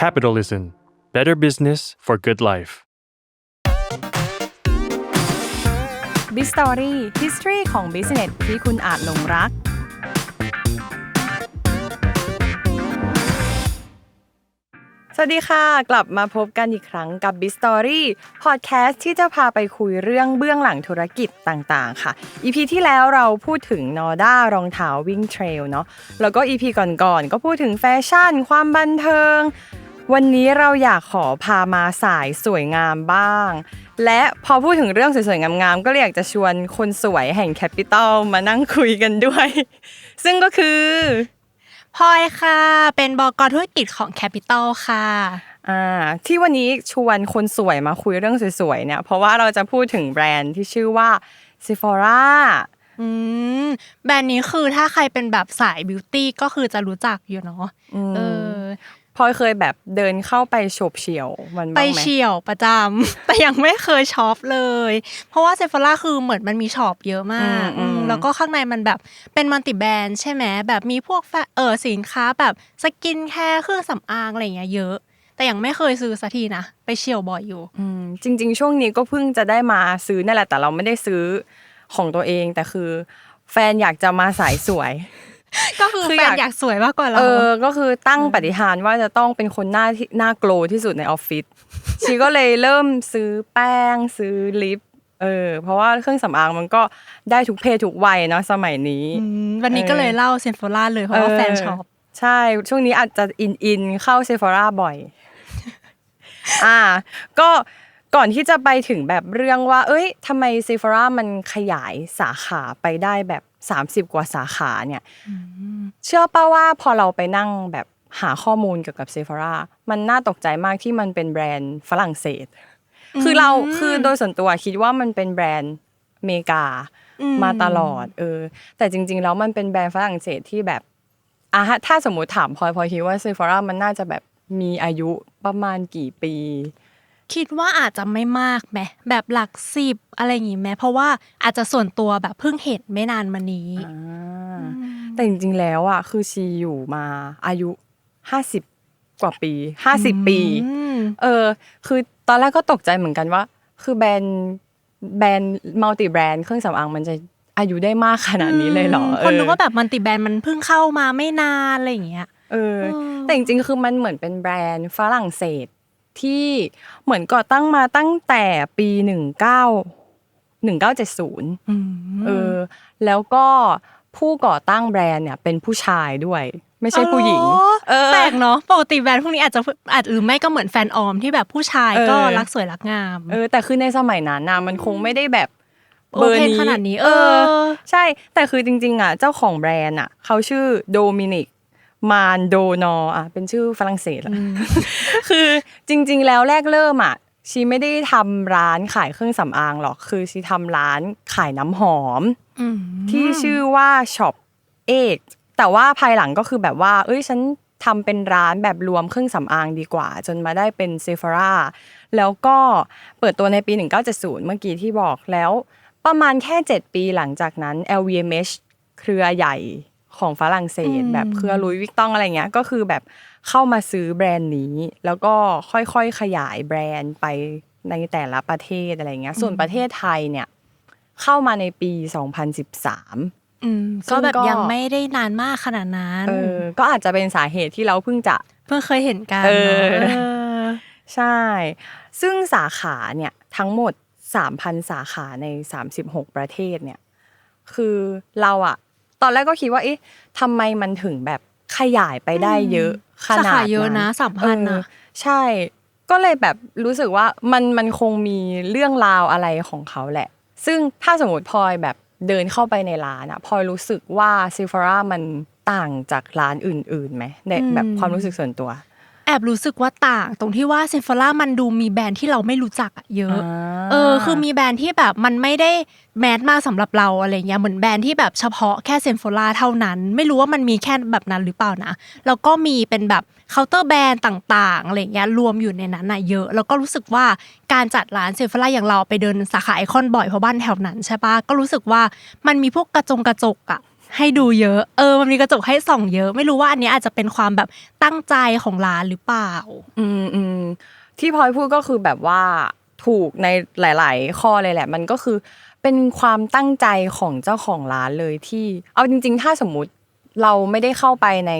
Capitalism Better Business for Good Life b i z Story History ของ Business ที่คุณอาจหลงรัก วัสดีค่ะ กลับมาพบกันอีกครั้งกับ b i Story Podcast ที่จะพาไปคุยเรื่องเบื้องหลังธุรกิจต่างๆ ค่ะ EP ที่แล้วเราพูดถึงนอด้ารองเท้าวิ่งเทรลเนาะแล้วก็ EP ก่อนๆ ก็พูดถึงแฟชั่น ความบันเทิง วันนี้เราอยากขอพามาสายสวยงามบ้าง และพอพูดถึงเรื่องสวยๆ งามๆ ก็เลยอยากจะชวนคนสวยแห่งแคปิตอลมานั่งคุยกันด้วย ซึ่งก็คือ พลอยค่ะ เป็นบกธุรกิจของ Capital ค่ะอ่าที่วันนี้ชวนคนสวยมาคุยเรื่องสวยๆเนี่ย เพราะว่าเราจะพูดถึงแบรนด์ที่ชื่อว่า Sephora อืมแบรนด์นี้คือถ้าใครเป็นแบบสายบิวตี้ก็คือจะรู้จักอยู่เนาะเออพ ลอยเคยแบบเดินเข้าไปโฉบเฉี่ยวมันไปบ้างไหมเฉี่ยวประจำแต่ยังไม่เคยช็อปเลย เพราะว่าเซฟ h ร่าคือเหมือนมันมีช็อปเยอะมากอืมแล้วก็ข้างในมันแบบเป็นมัลติแบรนด์ใช่ไหมแบบมีพวกแฟเออสินค้าแบบสกินแคร์เครื่องสำอางอะไรอย่างเงี้ยเยอะแต่ยังไม่เคยซื้อสักทีนะไปเฉี่ยวบ่อยอยู่อืมจริง ๆ ช่วงนี้ก็เพิ่งจะได้มาซื้อนั่นแหละแต่เราไม่ได้ซื้อของตัวเอง แต่คือ แฟนอยากจะมาสายสวย ก็คือคือแฟอนยากอยากสวยมากกว่าเราเออ ก็คือตั้งปฏิฐานว่าจะต้องเป็นคนหน้าที่หน้าโกลว์ที่สุดในออฟฟิศชีก็เลยเริ่มซื้อแป้งซื้อลิปเออเพราะว่าเครื่องสำอางมันก็ได้ทุกเพศทุกวัยเนาะสมัยนี้อืมวันนี้ก็เลยเล่าเซนโฟล่าเลยเพราะว่าแฟนช็อปใช่ ช่วงนี้อาจจะอินอินเข้าเซฟ h ร่าบ่อย อ่า ก็ก่อนที่จะไปถึงแบบเรื่องว่า เอ้ยทำไมเซฟ h ร่ามันขยายสาขาไปได้แบบ 30 กว่าสาขาเนี่ยเชื่อป่าว่าพอเราไปนั่งแบบหาข้อมูลเกี่ยวกับเซฟ h ร่ามันน่าตกใจมากที่มันเป็นแบรนด์ฝรั่งเศส คือเราคือโดยส่วนตัวคิดว่ามันเป็นแบรนด์อเมริกามาตลอดเออแต่จริง ๆ แล้วมันเป็นแบรนด์ฝรั่งเศสที่แบบอะฮะถ้าสมมติถามพลอยพลอยคิดว่าเซฟ h ร่ามันน่าจะแบบมีอายุประมาณกี่ปี คิดว่าอาจจะไม่มากไหมแบบหลักสิบอะไรอย่างงี้ไหมเพราะว่าอาจจะส่วนตัวแบบเพิ่งเห็นไม่นานมานี้แต่จริงๆแล้วอะคือชีอยู่มาอายุห้าสิบกว่าปีห้าสิบปีอืมเออ คือตอนแรกก็ตกใจเหมือนกันว่า คือแบรนด์แบรนด์มัลติแบรนด์เครื่องสำอางมันจะอายุได้มากขนาดนี้เลยเหรอคนนึกเออว่าแบบมันติแบรนด์มันเพิ่งเข้ามาไม่นานอะไรอย่างเงี้ยเออแต่จริงๆคือมันเหมือนเป็นแบรนด์ฝรั่งเศส ที่เหมือนก่อตั้งมาตั้งแต่ปีหนึ่งเก้าหนึ่งเก้าเจ็ดศูนย์เออแล้วก็ผู้ก่อตั้งแบรนด์เนี่ยเป็นผู้ชายด้วย ไม่ใช่ผู้หญิงเออแปลกเนาะปกติแบรนด์พวกนี้อาจจะอาจหรือไม่ก็เหมือนแฟนออมที่แบบผู้ชายก็เออรักสวยรักงามเออแต่คือในสมัยนั้นนะมันคงไม่ได้แบบโอเคขนาดนี้ เออ ใช่ แต่คือจริง ๆ อะ เจ้าของแบรนด์อะเขาชื่อโดมินิก มานโดนออะเป็นชื่อฝรั่งเศสอะคือจริง ๆ แล้วแรกเริ่มอะชีไม่ได้ทำร้านขายเครื่องสำอางหรอก คือชีทำร้านขายน้ำหอมอืมที่ชื่อว่าช็อปเอกแต่ว่าภายหลังก็คือแบบว่า เอ้ยฉันทำเป็นร้านแบบรวมเครื่องสำอางดีกว่า จนมาได้เป็นเซฟ h ร่าแล้วก็เปิดตัวในปี 1970 เมื่อกี้ที่บอกแล้ว ประมาณแค่ 7 ปีหลังจากนั้น LVMH เครือใหญ่ ของฝรั่งเศส แบบเครือลุยวิกตองอะไรเงี้ยก็คือแบบเข้ามาซื้อแบรนด์นี้ แล้วก็ค่อยๆขยายแบรนด์ไปในแต่ละประเทศอะไรเงี้ยส่วนประเทศไทยเนี่ยเข้ามาในปี 2013อืมซึ่ก็งแบบก็ยังไม่ได้นานมากขนาดนั้นเออก็อาจจะเป็นสาเหตุที่เราเพิ่งจะเพิ่งเคยเห็นกันเออเนอะเออใช่ ซึ่งสาขาเนี่ยทั้งหมด 3,000 สาขาใน 36 ประเทศเนี่ยคือเราอะ ตอนแรกก็คิดว่าเอ๊ะทำไมมันถึงแบบขยายไปได้เยอะขนาดสาขาเยอะนะ3,000น่ะเออใช่ก็เลยแบบรู้สึกว่ามันมันคงมีเรื่องราวอะไรของเขาแหละ ซึ่งถ้าสมมติพลอยแบบเดินเข้าไปในร้านอะพลอยรู้สึกว่าซิฟ h ร่ามันต่างจากร้านอื่นๆไหมในแบบความรู้สึกส่วนตัวแอบรู้สึกว่าต่าง ตรงที่ว่าเซนฟอร่ามันดูมีแบรนด์ที่เราไม่รู้จักอะเยอะอ่าเออ คือมีแบรนด์ที่แบบมันไม่ได้แมสมากสำหรับเราอะไรเงี้ยเหมือนแบรนด์ที่แบบเฉพาะแค่เซนฟอร่าเท่านั้น ไม่รู้ว่ามันมีแค่แบบนั้นหรือเปล่านะแล้วก็มีเป็นแบบเคาน์เตอร์แบรนด์ต่างๆอะไรเงี้ยรวมอยู่ในนั้นน่ะเยอะ แล้วก็รู้สึกว่าการจัดร้านเซนฟอร่าอย่างเราไปเดินสาขาไอคอนบ่อยเพราะบ้านแถวนั้นใช่ปะก็รู้สึกว่ามันมีพวกกระจงกระจกอะ ให้ดูเยอะ เออ มันมีกระจกให้ส่องเยอะ ไม่รู้ว่าอันนี้อาจจะเป็นความแบบตั้งใจของร้านหรือเปล่า อืมอืมที่พลอยพูดก็คือแบบว่าถูกในหลาย ๆ ข้อเลยแหละ มันก็คือเป็นความตั้งใจของเจ้าของร้านเลยที่ เอาจริง ๆ ถ้าสมมุติเราไม่ได้เข้าไปใน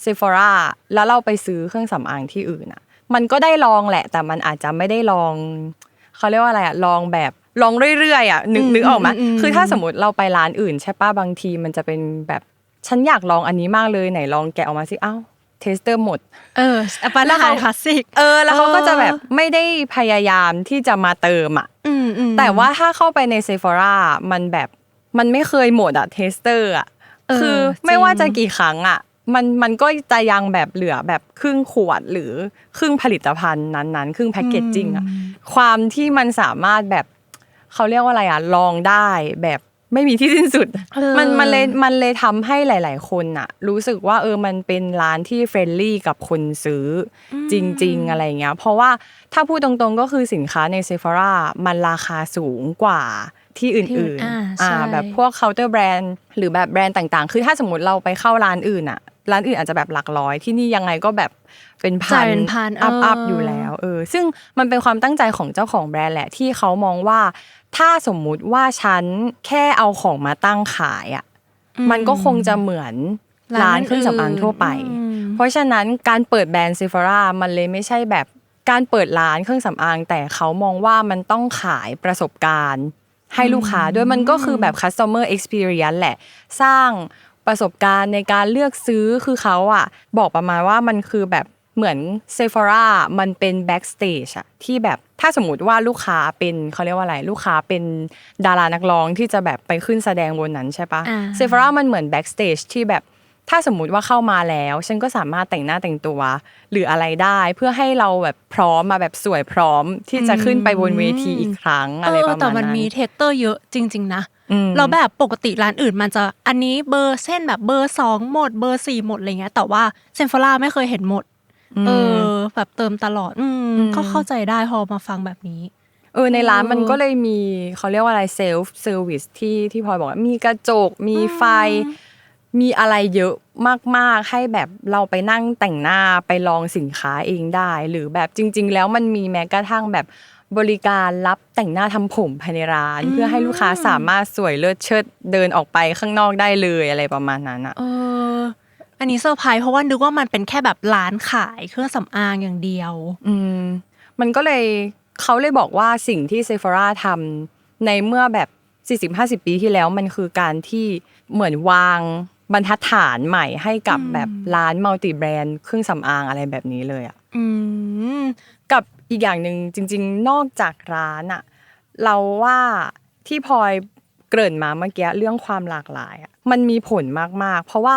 เซฟ h ร a แล้วเราไปซื้อเครื่องสำอางที่อื่นอะ มันก็ได้ลองแหละ แต่มันอาจจะไม่ได้ลองเขาเรียกว่าอะไรอะลองแบบ ลองเรื่อยๆอะนึกอืมนึกออกไหมอืมอืมคือถ้าสมมติเราไปร้านอื่นใช่ป้ะบางทีมันจะเป็นแบบฉันอยากลองอันนี้มากเลยไหนลองแกะออกมาสิอ้าวเทสเตอร์หมด เออปัญแล้วหาเขาคลาสสิก เออ แล้วเขาก็จะแบบเออไม่ได้พยายามที่จะมาเติมอะอืมอืมแต่ว่าถ้าเข้าไปในเซฟ h ร a มันแบบมันไม่เคยหมดอะเทสเตอร์อะเออคือจริงไม่ว่าจะกี่ครั้งอะ มันมันก็จะยังแบบเหลือแบบครึ่งขวดหรือครึ่งผลิตภัณฑ์นั้นๆ ครึ่งแพ็กเกจจิ้งอะ ความที่มันสามารถแบบ เขาเรียกว่าอะไรอะลองได้แบบไม่มีที่สิ้นสุดเออมันมันเลยมันเลยทำให้หลาย ๆ คนอะรู้สึกว่าเออมันเป็นร้านที่เฟรนลี่กับคนซื้ออจริง ๆ อะไรเงี้ย เพราะว่าถ้าพูดตรงๆก็คือสินค้าในเซฟ h ร a มันราคาสูงกว่าที่อื่นอ่าๆใช่แบบพวกเคาน์เตอร์แบรนด์หรือแบบแบรนด์ต่าง ๆ คือถ้าสมมติเราไปเข้าร้านอื่นอะร้านอื่นอาจจะแบบหลักร้อยที่นี่ยังไงก็แบบเป็นพัจ่ายนเป็นพันอัพเอออัพอยู่แล้วเออซึ่งมันเป็นความตั้งใจของเจ้าของแบรนด์แหละที่เขามองว่า ถ้าสมมุติว่าฉันแค่เอาของมาตั้งขายอะมันก็คงจะเหมือนร้านเครื่องสำอางทั่วไปอืมเพราะฉะนั้นการเปิดแบรนด์เซฟ h ร a มันเลยไม่ใช่แบบการเปิดร้านเครื่องสำอาง แต่เขามองว่ามันต้องขายประสบการณ์ ให้ลูกค้าด้วยมันก็คือแบบ customer experience แหละ สร้างประสบการณ์ในการเลือกซื้อคือเขาอะบอกประมาณว่ามันคือแบบ เหมือนเซฟ h ร a มันเป็น backstage อะที่แบบถ้าสมมติว่าลูกค้าเป็นเขาเรียกว่าอะไร ลูกค้าเป็นดารานักร้องที่จะแบบไปขึ้นแสดงบนนั้นใช่ปะอ่าเซฟ h ร a มันเหมือน backstage ที่แบบถ้าสมมุติว่าเข้ามาแล้ว ฉันก็สามารถแต่งหน้าแต่งตัว หรืออะไรได้เพื่อให้เราแบบพร้อมมาแบบสวยพร้อมที่จะขึ้นไปบนเวทีอีกครั้งอะไรประมาณนั้นแต่มันมีเทสเตอร์เยอะจริง ๆ นะอืมเราแบบปกติร้านอื่นมันจะอันนี้เบอร์เส้นแบบเบอร์สองหมดเบอร์สี่หมดอะไรเงี้ยแต่ว่าเซนฟอร่าไม่เคยเห็นหมด เออ แบบเติมตลอด อืมก็เข้าใจได้พอมาฟังแบบนี้เออในร้านมันก็เลยมีเขาเรียกว่าอะไรเซลฟ์เซอร์วิสที่ที่พลอยบอกว่ามีกระจกมีไฟ มีอะไรเยอะมากๆ ให้แบบเราไปนั่งแต่งหน้าไปลองสินค้าเองได้ หรือแบบจริง ๆ แล้วมันมีแม้กระทั่งแบบบริการรับแต่งหน้าทำผมภายในร้าน เพื่อให้ลูกค้าสามารถสวยเลิศเชิดเดินออกไปข้างนอกได้เลยอะไรประมาณนั้นอะเอออันนี้เซอร์ไพรส์เพราะว่านึกว่ามันเป็นแค่แบบร้านขายเครื่องสำอางอย่างเดียว อืมมันก็เลยเขาเลยบอกว่าสิ่งที่เซฟ h ร a ทำในเมื่อแบบ 40-50 ปีที่แล้วมันคือการที่เหมือนวางบรรทัดฐานใหม่ให้กับแบบร้านมัลติแบรนด์เครื่องสำอางอะไรแบบนี้เลยอะอืมกับอีกอย่างหนึ่งจริง ๆ นอกจากร้านอะเราว่าที่พลอยเกริ่นมาเมื่อกี้เรื่องความหลากหลายอะมันมีผลมากๆ เพราะว่า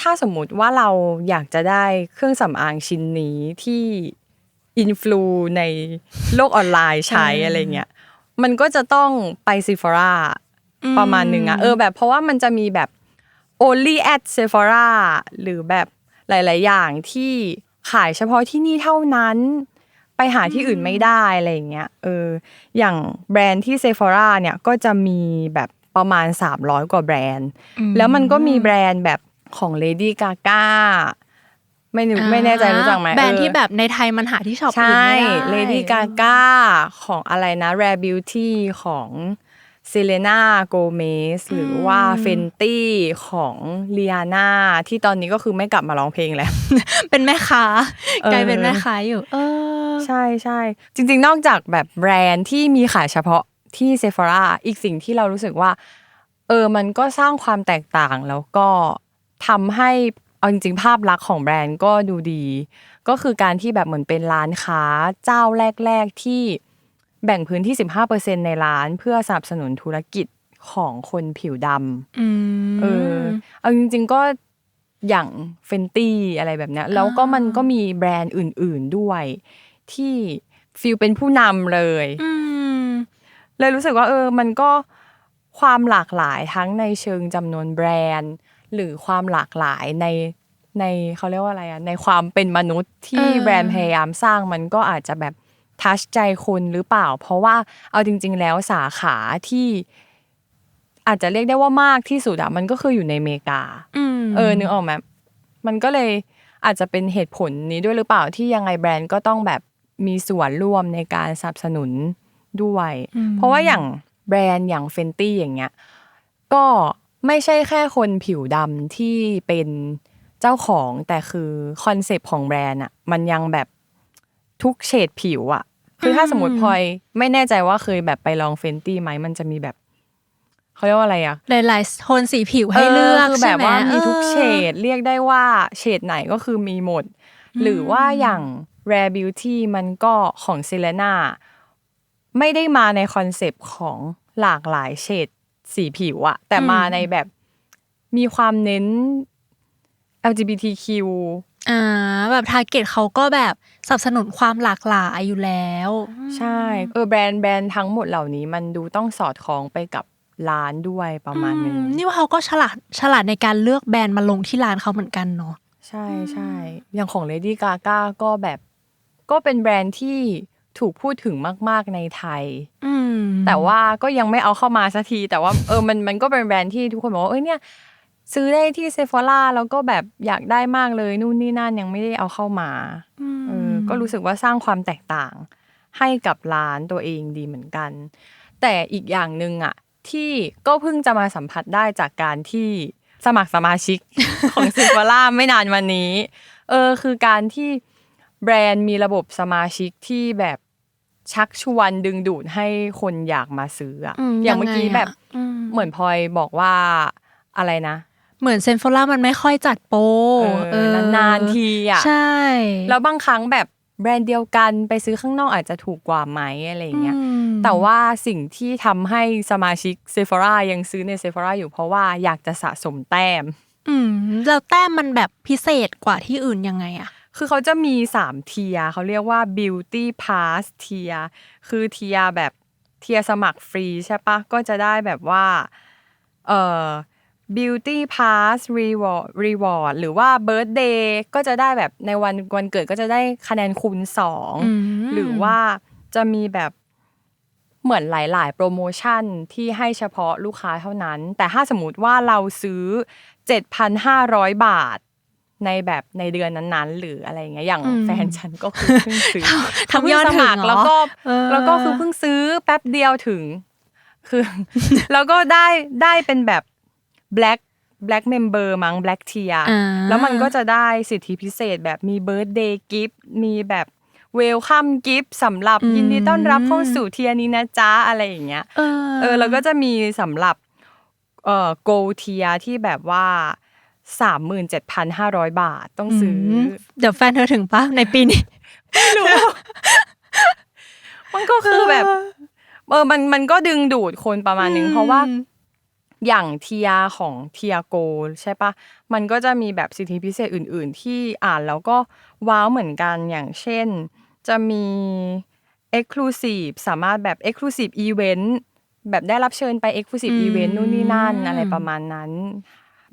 ถ้าสมมุติว่าเราอยากจะได้เครื่องสำอางชิ้นนี้ที่อินฟลูในโลกออนไลน์ใช้อืมอะไรเงี้ยมันก็จะต้องไปซีฟ h ร a ประมาณหนึ่งอะเออแบบเพราะว่ามันจะมีแบบ only at Sephora หรือแบบหลาย ๆ อย่างที่ขายเฉพาะที่นี่เท่านั้น ไปหาที่อื่นไม่ได้อะไรอย่างเงี้ยเอออย่างแบรนด์ที่ Sephora เนี่ยก็จะมีแบบประมาณ 300 กว่าแบรนด์ แล้วมันก็มีแบรนด์แบบ ของ Lady Gaga ไม่รู้ไม่แน่ใจรู้จักไหมแบรนด์เออที่แบบในไทยมันหาที่ช็อปอื่นใช่ไม่ได้ Lady Gaga ของอะไรนะ Rare Beauty ของเซเลน่าโกเมสหรือว่าเฟนตี้ของเลียนาที่ตอนนี้ก็คือไม่กลับมาร้องเพลงแล้ว เป็นแม่ค้าเออกลายเป็นแม่ค้าอยู่ เออ ใช่ใช่จริง ๆ นอกจากแบบแบรนด์ที่มีขายเฉพาะที่เซฟ h ร a อีกสิ่งที่เรารู้สึกว่า เออมันก็สร้างความแตกต่างแล้วก็ ทำให้เอาจริงๆ ภาพลักษณ์ของแบรนด์ก็ดูดี ก็คือการที่แบบเหมือนเป็นร้านค้าเจ้าแรก ๆที่แบ่งพื้นที่ 15%ในร้านเพื่อสนับสนุนธุรกิจของคนผิวดำอืมเออเอาจริง ๆก็อย่างเฟนตี้อะไรแบบเนี้ยแล้วก็มันก็มีแบรนด์อื่น ๆด้วย ที่ฟิลเป็นผู้นำเลยอืมเลยรู้สึกว่า เออ มันก็ความหลากหลายทั้งในเชิงจำนวนแบรนด์ หรือความหลากหลายในในเขาเรียกว่าอะไรอะในความเป็นมนุษย์ที่เออแบรนด์พยายามสร้างมันก็อาจจะแบบทัชใจคนหรือเปล่า เพราะว่าเอาจริง ๆ แล้วสาขาที่อาจจะเรียกได้ว่ามากที่สุดอะมันก็คืออยู่ในอเมริกาอืมเออนึกออกไหมมันก็เลยอาจจะเป็นเหตุผลนี้ด้วยหรือเปล่าที่ยังไงแบรนด์ก็ต้องแบบมีส่วนร่วมในการสนับสนุนด้วย เพราะว่าอย่างแบรนด์อย่างเฟนตี้อย่างเงี้ยก็ ไม่ใช่แค่คนผิวดำที่เป็นเจ้าของแต่คือคอนเซปต์ของแบรนด์อะมันยังแบบทุกเฉดผิวอะคือถ้าสมมติพลอยไม่แน่ใจว่าเคยแบบไปลองเฟนตี้ไหมมันจะมีแบบเขาเรียกว่าอะไรอะหลายๆโทนสีผิวให้เลือกคือใช่แบบไหมว่ามีทุกออเฉดเรียกได้ว่าเฉดไหนก็คือมีหมด หรือว่าอย่าง Rare Beauty มันก็ของเซเลน่าไม่ได้มาในคอนเซปต์ของหลากหลายเฉด สีผิวอะแต่มาในแบบมีความเน้น LGBTQ อ่าแบบทาร์เก็ตเขาก็แบบสนับสนุนความหลากหลายอยู่แล้ว ใช่เออแบรนด์แบรนด์ทั้งหมดเหล่านี้มันดูต้องสอดคล้องไปกับร้านด้วยประมาณนึงอืมนี่ว่าเขาก็ฉลาดฉลาดในการเลือกแบรนด์มาลงที่ร้านเขาเหมือนกันเนาะใช่ใช่อย่างของ Lady Gaga ก็แบบ ก็เป็นแบรนด์ที่ ถูกพูดถึงมาก ๆในไทยอืมแต่ว่าก็ยังไม่เอาเข้ามาสักที แต่ว่าเออมันมันก็เป็นแบรนด์ที่ทุกคนบอกว่าเอ้ยเนี่ย ซื้อได้ที่เซฟอร่าแล้วก็แบบอยากได้มากเลยนู่นนี่นั่นยังไม่ได้เอาเข้ามาเออก็รู้สึกว่าสร้างความแตกต่าง ให้กับร้านตัวเองดีเหมือนกัน แต่อีกอย่างหนึ่งอะ ที่ก็เพิ่งจะมาสัมผัสได้จากการที่สมัครสมาชิกของซิฟาร่าไม่นานวันนี้ เออคือการที่ แบรนด์มีระบบสมาชิกที่แบบชักชวนดึงดูดให้คนอยากมาซื้ออะอืมอย่างเมื่อกี้ยังไงอะแบบอืมเหมือนพลอยบอกว่าอะไรนะ เหมือนเซนโฟล่ามันไม่ค่อยจัดโปรเออนานๆทีอะใช่ แล้วบางครั้งแบบแบรนด์เดียวกันไปซื้อข้างนอกอาจจะถูกกว่าไหมอะไรอย่างเงี้ยอืมแต่ว่าสิ่งที่ทำให้สมาชิกเซฟ h ร่ายังซื้อในเซฟ h ร่าอยู่เพราะว่าอยากจะสะสมแต้ม อืมแล้วแต้มมันแบบพิเศษกว่าที่อื่นยังไงอะ คือเขาจะมี3เทียร์เขาเรียกว่า beauty pass เทียร์คือเทียร์แบบเทียร์สมัครฟรีใช่ปะก็จะได้แบบว่าเอ่อ beauty pass reward reward หรือว่า birthday ก็จะได้แบบในวันวันเกิดก็จะได้คะแนนคูณสองอืมหรือว่าจะมีแบบเหมือนหลาย ๆ โปรโมชั่นที่ให้เฉพาะลูกค้าเท่านั้น แต่ถ้าสมมติว่าเราซื้อ 7,500 บาท ในแบบในเดือนนั้นๆ หรืออะไรอย่างเงี้ยอย่างอืมแฟนฉันก็คือเพิ่งซื้อทำยอดเพิ่งสมัครถึงเหรอแล้วก็เออแล้วก็คือเพิ่งซื้อแป๊บเดียวถึง คือแล้วก็ได้ได้เป็นแบบ black black member มั้ง black tier อ่าแล้วมันก็จะได้สิทธิพิเศษแบบมี birthday gift มีแบบ welcome gift สำหรับอืมยินดีต้อนรับเข้าสู่เทียร์นี้นะจ๊ะอะไรอย่างเงี้ยเออเออแล้วก็จะมีสำหรับเอ่อ gold tier ที่แบบว่า สามหมื่นเจ็ดพันห้าร้อยบาทต้องซื้ออมเดี๋ยวแฟนเธอถึงปะในปีนี้มันก็คือแบบเออมันมันก็ดึงดูดคนประมาณนึงอืมเพราะว่าอย่างเทียของเทียโกใช่ปะมันก็จะมีแบบสิทธิพิเศษอื่น ๆ ที่อ่านแล้วก็ว้าวเหมือนกันอย่างเช่น จะมี Exclusive สามารถแบบ Exclusive Event แบบได้รับเชิญไป Exclusive อืม Event นู่นนี่นั่นอะไรประมาณนั้น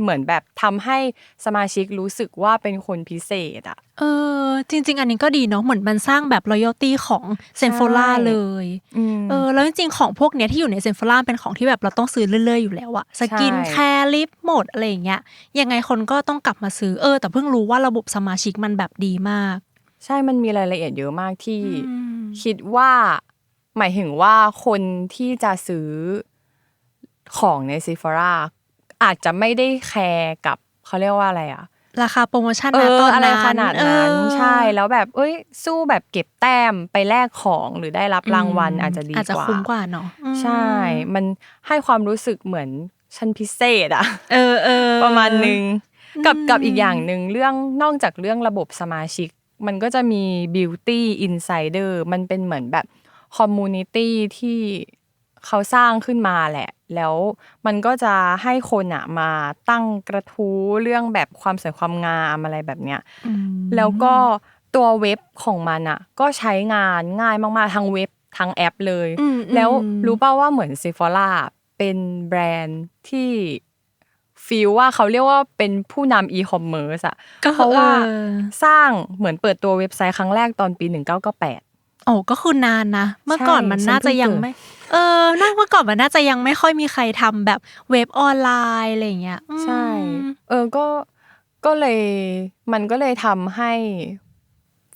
เหมือนแบบทำให้สมาชิกรู้สึกว่าเป็นคนพิเศษอะเออจริง ๆ อันนี้ก็ดีเนาะเหมือนมันสร้างแบบ loyalty ของเซนโฟล่าใช่เลยอืมเออแล้วจริงๆ ของพวกเนี้ยที่อยู่ในเซนโฟล่าเป็นของที่แบบเราต้องซื้อเรื่อยๆอยู่แล้วอะสกินใช่แคร์ลิปหมดอะไรอย่างเงี้ยยังไงคนก็ต้องกลับมาซื้อเออ แต่เพิ่งรู้ว่าระบบสมาชิกมันแบบดีมาก ใช่มันมีรายละเอียดเยอะมากที่อืมคิดว่า หมายถึงว่าคนที่จะซื้อของในซีฟ h ร่า อาจจะไม่ได้แคร์กับเขาเรียกว่าอะไรอะราคาโปรโมชั่นเอนะอตอนอะไรนั้นขนาดนั้นเออใช่แล้วแบบเอ้ย สู้แบบเก็บแต้มไปแลกของหรือได้รับรางวัลอาจจะดีอาจจะกว่าคุ้มกว่าเนาะอืมใช่ มันให้ความรู้สึกเหมือนชั้นพิเศษอะเออเออประมาณหนึ่งกับกับอีกอย่างหนึ่งเรื่องนอกจากเรื่องระบบสมาชิก มันก็จะมี beauty insider มันเป็นเหมือนแบบคอมมูนิตี้ที่ เขาสร้างขึ้นมาแหละ แล้วมันก็จะให้คนอะมาตั้งกระทู้เรื่องแบบความสวยความงามอะไรแบบเนี้ยอืมแล้วก็ตัวเว็บของมันอะก็ใช้งานง่ายมากๆทั้งเว็บทั้งแอปเลยอืมแล้วอืมรู้ป่าว่าเหมือนเซฟ h ร่าเป็นแบรนด์ที่ฟีลว่าเขาเรียกว่าเป็นผู้นำอีคอมเมิร์ซอะก็เพราะว่าเออสร้างเหมือนเปิดตัวเว็บไซต์ครั้งแรกตอนปี 1998 อ๋อ้ก็คือนานนะ เมื่อก่อนใช่มันฉันน่าจะเพิ่งยังเกิดไม่ เออน่าเมื่อก่อนมันน่าจะยังไม่ค่อยมีใครทำแบบเว็บออนไลน์อะไรอย่างเงี้ยอืมใช่ เออก็ก็เลยมันก็เลยทำให้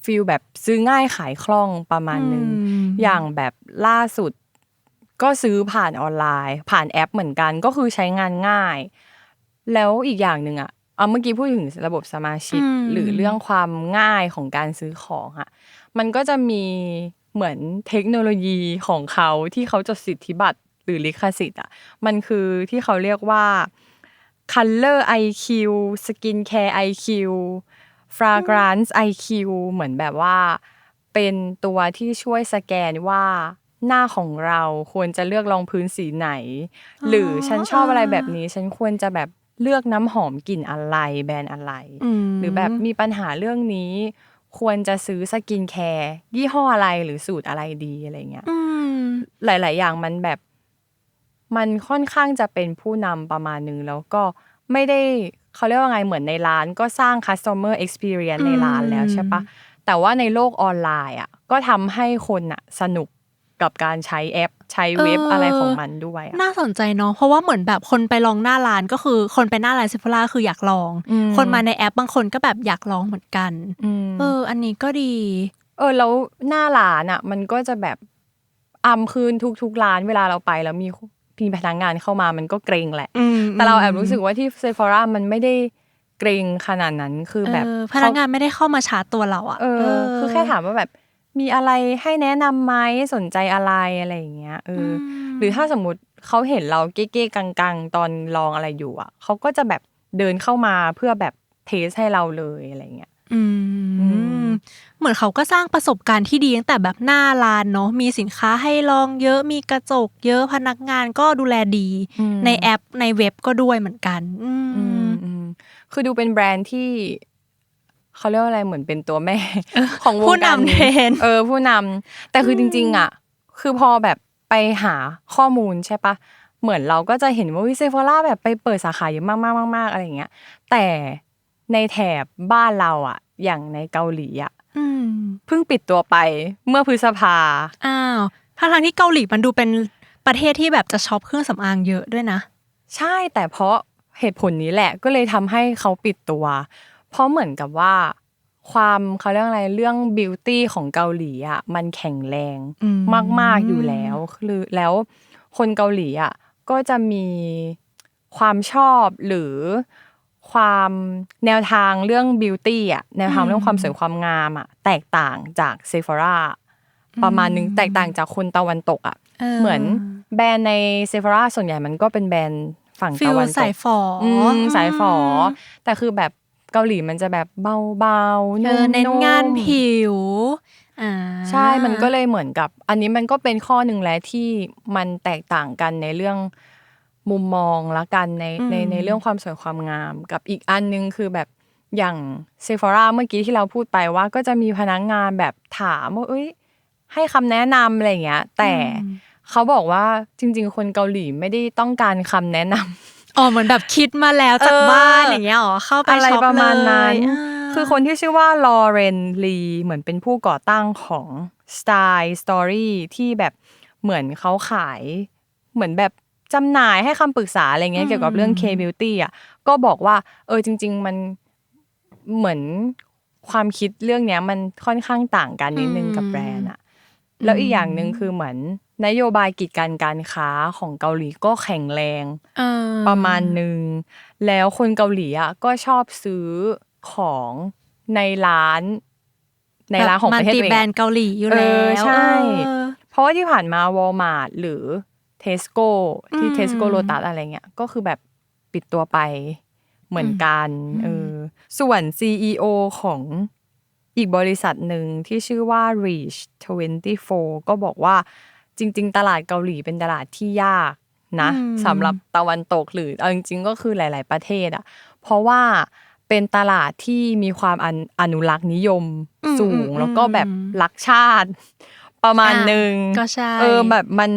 ฟีลแบบซื้อง่ายขายคล่องประมาณนึงอืมอย่างแบบล่าสุด ก็ซื้อผ่านออนไลน์ ผ่านแอปเหมือนกันก็คือใช้งานง่าย แล้วอีกอย่างหนึ่งอะเอาเมื่อกี้พูดถึงระบบสมาชิกอืมหรือเรื่องความง่ายของการซื้อของอะ มันก็จะมีเหมือนเทคโนโลยีของเขาที่เขาจดสิทธิบัตรหรือลิขสิทธิ์อะมันคือที่เขาเรียกว่า Color IQ Skin Care IQ Fragrance IQ เหมือนแบบว่า เป็นตัวที่ช่วยสแกนว่าหน้าของเราควรจะเลือกรองพื้นสีไหน หรือฉันชอบอะไรแบบนี้ ฉันควรจะแบบเลือกน้ำหอมกลิ่นอะไรแบรนด์อะไร หรือแบบมีปัญหาเรื่องนี้ ควรจะซื้อสกินแคร์ยี่ห้ออะไรหรือสูตรอะไรดีอะไรเงี้ยอืมหลาย ๆ อย่างมันแบบ มันค่อนข้างจะเป็นผู้นำประมาณนึงแล้วก็ไม่ได้เขาเรียกว่าไงเหมือนในร้านก็สร้าง customer experience ในร้านแล้วใช่ปะแต่ว่าในโลกออนไลน์อะก็ทำให้คนอะสนุก กับการใช้แอป ใช้เว็บเออออะไรของมันด้วยอะน่าสนใจเนาะเพราะว่าเหมือนแบบคนไปลองหน้าร้านก็คือ คนไปหน้าร้านซิฟล่าคืออยากลองอืมคนมาในแอปบางคนก็แบบอยากลองเหมือนกันอืมเออ อันนี้ก็ดี เออแล้วหน้าร้านอะ มันก็จะแบบอำคืนทุกๆร้านเวลาเราไปแล้วมีมีพนักงานเข้ามามันก็เกรงแหละ แต่เราแอบรู้สึกว่าที่เซฟอร่ามันไม่ได้เกรงขนาดนั้นคือแบบเออพนักงานไม่ได้เข้ามาชาร์จตัวเราอะเออ คือแค่ถามว่าแบบ มีอะไรให้แนะนำไหมสนใจอะไรอะไรอย่างเงี้ยเอออหรือถ้าสมมติเขาเห็นเราเก๊ๆกังๆ ตอนลองอะไรอยู่อะเขาก็จะแบบเดินเข้ามาเพื่อแบบเทสให้เราเลยอะไรเงี้ยอือืมมเหมือนเขาก็สร้างประสบการณ์ที่ดีตั้งแต่แบบหน้าร้านเนาะมีสินค้าให้ลองเยอะมีกระจก เยอะพนักงานก็ดูแลดีอืมในแอปในเว็บก็ด้วยเหมือนกัน อือืมมอืมคือดูเป็นแบรนด์ที่ เขาเรียกว่าอะไรเหมือนเป็นตัวแม่ ของวผู้งการนำเทรนด์เออ ผู้นำแต่คือจริง ๆ อะ คือพอแบบไปหาข้อมูลใช่ปะเหมือนเราก็จะเห็นว่าวิเซฟอร่าแบบไปเปิดสาขาเยอะมากๆๆๆอะไรอย่างเงี้ย แต่ในแถบบ้านเราอะ อย่างในเกาหลีอะอืมเพิ่งปิดตัวไปเมื่อพฤษภาอ้าวทั้งทางๆที่เกาหลีมันดูเป็นประเทศที่แบบจะช็อปเครื่องสำอางเยอะด้วยนะ ใช่แต่เพราะเหตุผลนี้แหละก็เลยทำให้เขาปิดตัว เพราะเหมือนกับว่า ความเขาเรียกอะไรเรื่องบิวตี้ของเกาหลีอะมันแข็งแรงอืมมาก ๆอยู่แล้วคือแล้วคนเกาหลีอะก็จะมีความชอบหรือความแนวทางเรื่องบิวตี้อะแนวทางเรื่องความสวยความงามอะแตกต่างจากเซฟ h ร่าประมาณนึงแตกต่างจากคนตะวันตกอะเออเหมือนแบรนด์ในเซฟ h ร่าส่วนใหญ่มันก็เป็นแบรนด์ฝั่งฟิตะลวันตสายกฝออมสายฝอแต่คือแบบ เกาหลีมันจะแบบเบาๆเอนุ่อมๆเน้นงานผิวอ่าใช่ มันก็เลยเหมือนกับ อันนี้มันก็เป็นข้อหนึ่งแล้วที่มันแตกต่างกันในเรื่องมุมมองละกันในในในเรื่องความสวยความงาม กับอีกอันนึงคือแบบอย่างเซฟ h ร่าเมื่อกี้ที่เราพูดไปว่าก็จะมีพนักงานแบบถามว่าเอ้ย ให้คำแนะนำอะไรอย่างเงี้ย แต่เขาบอกว่าจริง ๆ คนเกาหลีไม่ได้ต้องการคำแนะนำ อ๋อเหมือนแบบคิดมาแล้วจากเออบ้านอย่างเงี้ยอ๋อเข้าไปอะไรช็อปประมาณเลยนั้นาคือคนที่ชื่อว่าลอเรนลีเหมือนเป็นผู้ก่อตั้งของ Style Story ที่แบบเหมือนเขาขายเหมือนแบบจำหน่ายให้คำปรึกษาอะไรเงี้ยเกี่ยวกับเรื่อง K-beauty อะก็บอกว่า เออจริง ๆ มันเหมือนความคิดเรื่องเนี้ยมันค่อนข้างต่างกันนิดนึงกับแบรนด์อะ แล้วอีกอย่างหนึ่งคือเหมือนนโยบายกิจการการค้าของเกาหลีก็แข็งแรงเออประมาณหนึ่งแล้วคนเกาหลีอะก็ชอบซื้อของในร้าน ในร้านของประเทศมัตัติวเอแบรนงด์เกาหลีอยู่เอแล้อวใช่เออเพราะว่าที่ผ่านมาวอลมาร์ทหรือเทสโก้ที่อืมเทสโก้โลตัสอะไรเงี้ยก็คือแบบปิดตัวไปเหมือนกันเออส่วน CEO ของ อีกบริษัทหนึ่งที่ชื่อว่า Reach 24 ก็บอกว่าจริง ๆ ตลาดเกาหลีเป็นตลาดที่ยากนะอืมสำหรับตะวันตกหรือเอาจริง ๆ ก็คือหลาย ๆ ประเทศอะเพราะว่าเป็นตลาดที่มีความอนุอนุรักษ์นิยมสูงแล้วก็แบบรักชาติ ประมาณหนึ่งก็ใช่เออแบบมัน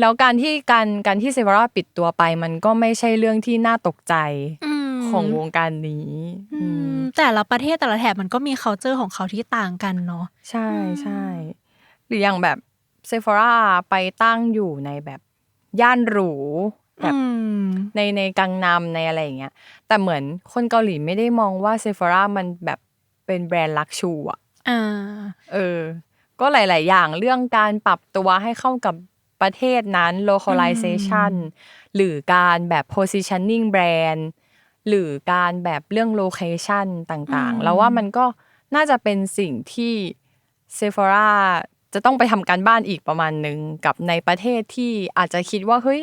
แล้วการที่การการที่เซวาร่าปิดตัวไป มันก็ไม่ใช่เรื่องที่น่าตกใจม ของวงการนี้อือืมมแต่ละประเทศแต่ละแถบมันก็มี culture ของเขาที่ต่างกันเนาะใช่ใช่หรืออย่างแบบเซฟ h ราไปตั้งอยู่ในแบบย่านหรูแบบอืมในในกังนำในอะไรอย่างเงี้ยแต่เหมือนคนเกาหลีไม่ได้มองว่าเซฟ h รามันแบบเป็นแบรนด์ลักชูอะอ่าเออ ก็หลาย ๆ อย่างเรื่องการปรับตัวให้เข้ากับประเทศนั้น localization หรือการแบบ positioning brand หรือการแบบเรื่อง location ต่างอืมๆแล้วว่ามันก็น่าจะเป็นสิ่งที่ Sephora จะต้องไปทำการบ้านอีกประมาณหนึ่งกับในประเทศที่อาจจะคิดว่าเฮ้ย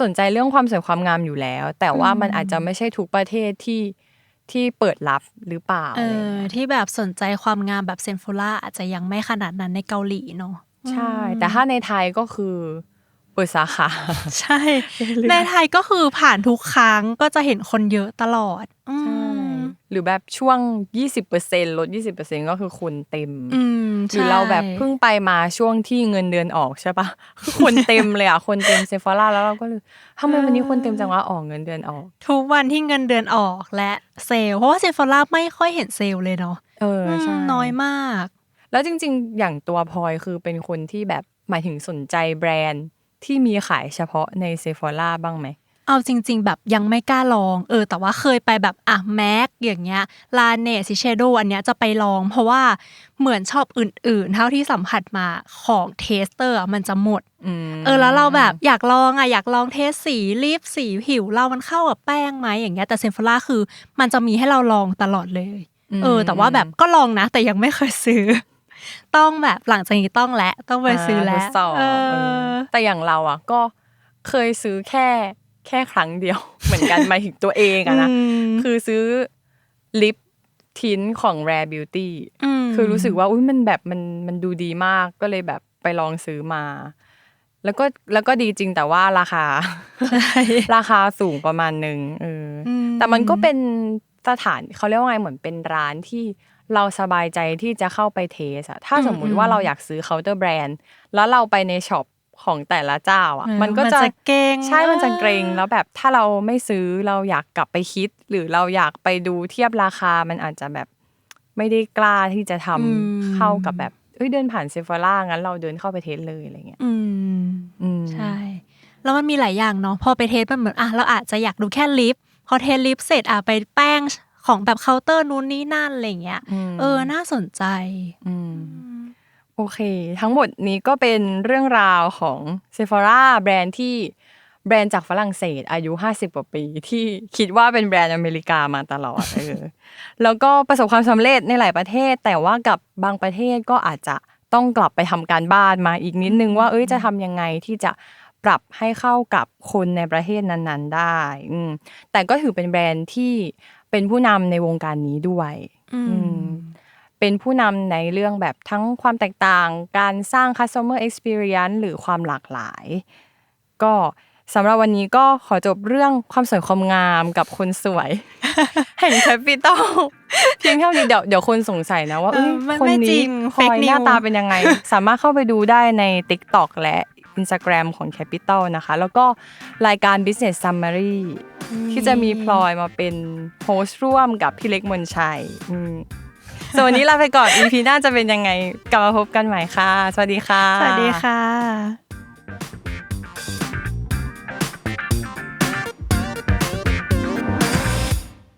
สนใจเรื่องความสวยความงามอยู่แล้ว แต่ว่ามันอาจจะไม่ใช่ทุกประเทศที่ที่เปิดรับหรือเปล่าเออะไรอย่างอเงี้ยที่แบบสนใจความงามแบบเซนโฟล่าอาจจะยังไม่ขนาดนั้นในเกาหลีเนาะใช่ แต่ถ้าในไทยก็คือ เปิดสาขาใช่ ในไทยก็คือผ่านทุกครั้งก็จะเห็นคนเยอะตลอดอืมหรือแบบช่วง 20%ลด 20%ก็คือคนเต็มอืมหรือเราแบบเพิ่งไปมาช่วงที่เงินเดือนออกใช่ปะคือคนเต็มเลยอะ คนเต็มเซฟ h ราแล้วเราก็เลยทำไมวันนี้คนเต็มจังวะออกเงินเดือนออก ทุกวันที่เงินเดือนออกและเซลล์เพราะว่าเซนโฟล่าไม่ค่อยเห็นเซลล์เลยเนาะเออใช่อืมน้อยมาก แล้วจริง ๆ อย่างตัวพลอยคือเป็นคนที่แบบหมายถึงสนใจแบรนด์ ที่มีขายเฉพาะในเซฟ h ราบ้างไหม เอาจริง ๆ แบบยังไม่กล้าลอง เออ แต่ว่าเคยไปแบบอะแม็กอย่างเงี้ยลาเนซิเชโดอันเนี้ยจะไปลอง เพราะว่าเหมือนชอบอื่น ๆ เท่าที่สัมผัสมาของเทสเตอร์อะมันจะหมดอืมเออแล้วเราแบบอยากลองอะอยากลองเทสสีลิปสีผิวเรามันเข้ากับแป้งไหมอย่างเงี้ยแต่เซนฟล่าคือมันจะมีให้เราลองตลอดเลย เออ แต่ว่าแบบก็ลองนะ แต่ยังไม่เคยซื้อ ต้องแบบหลังจากนี้ต้องและต้องไปซื้อแล้วทดสอบเอเอออแต่อย่างเราอะก็เคยซื้อแค่แค่ครั้งเดียว เหมือนกันหมายถึงตัวเองอะนะมคือซื้อลิปทินของ Rare Beauty มคือรู้สึกว่าอุ้ยมันแบบมันมันดูดีมากก็เลยแบบไปลองซื้อมา แล้วก็แล้วก็ดีจริงแต่ว่าราคา ราคาสูงประมาณหนึ่งเอออมแต่มันก็เป็นสถานเขาเรียกว่าไงเหมือนเป็นร้านที่ เราสบายใจที่จะเข้าไปเทสอะถ้าสมมุติว่าเราอยากซื้อเคาน์เตอร์แบรนด์แล้วเราไปในช็อปของแต่ละเจ้าอะเออมันก็จะเก่งใช่มันจะเกรงแล้วแบบถ้าเราไม่ซื้อเราอยากกลับไปคิด หรือเราอยากไปดูเทียบราคามันอาจจะแบบไม่ได้กล้าที่จะทำอืมเข้ากับแบบเอ้ยเดินผ่านเซฟ h ร่างั้นเราเดินเข้าไปเทสเลยอะไรเงี้ยอืมอืมใช่ แล้วมันมีหลายอย่างเนาะพอไปเทสมันเหมือนอะเราอาจจะอยากดูแค่ลิปพอเทสลิปเสร็จอะไปแป้ง ของแบบเคาน์เตอร์นู้นนี่นั่นอะไรเงี้ยมเออน่าสนใจอืมโอเค ทั้งหมดนี้ก็เป็นเรื่องราวของ Sephora แบรนด์ที่แบรนด์จากฝรั่งเศส อายุ 50 กว่าปีที่คิดว่าเป็นแบรนด์อเมริกามาตลอดเออแล้วก็ประสบความสำเร็จในหลายประเทศ แต่ว่ากับบางประเทศก็อาจจะต้องกลับไปทำการบ้านมาอีกนิดนึงว่าเอ้ยจะทำยังไงที่จะปรับให้เข้ากับคนในประเทศนั้น ๆ ได้อืมแต่ก็ถือเป็นแบรนด์ที่ เป็นผู้นำในวงการนี้ด้วยอืมอืมเป็นผู้นำในเรื่องแบบทั้งความแตกต่าง การสร้าง customer experience หรือความหลากหลาย ก็สำหรับวันนี้ก็ขอจบเรื่องความสวยความงามกับคนสวย แห่งแคปิตอลเพียงเท่านี้เดี๋ยวเดี๋ยวคนสงสัยนะว่าเอเอ้ยอมันคนไม่จรินี้งพลอย fake หน้า news ตาเป็นยังไง สามารถเข้าไปดูได้ใน TikTok และ Instagram ของ Capital นะคะ แล้วก็รายการ Business Summary ที่จะมีพลอยมาเป็นโฮสต์ร่วมกับพี่เล็กมนชัยอืมส่วนวันนี้ลาไปก่อน EP หน้าจะเป็นยังไง กลับมาพบกันใหม่ค่ะ สวัสดีค่ะ สวัสดีค่ะ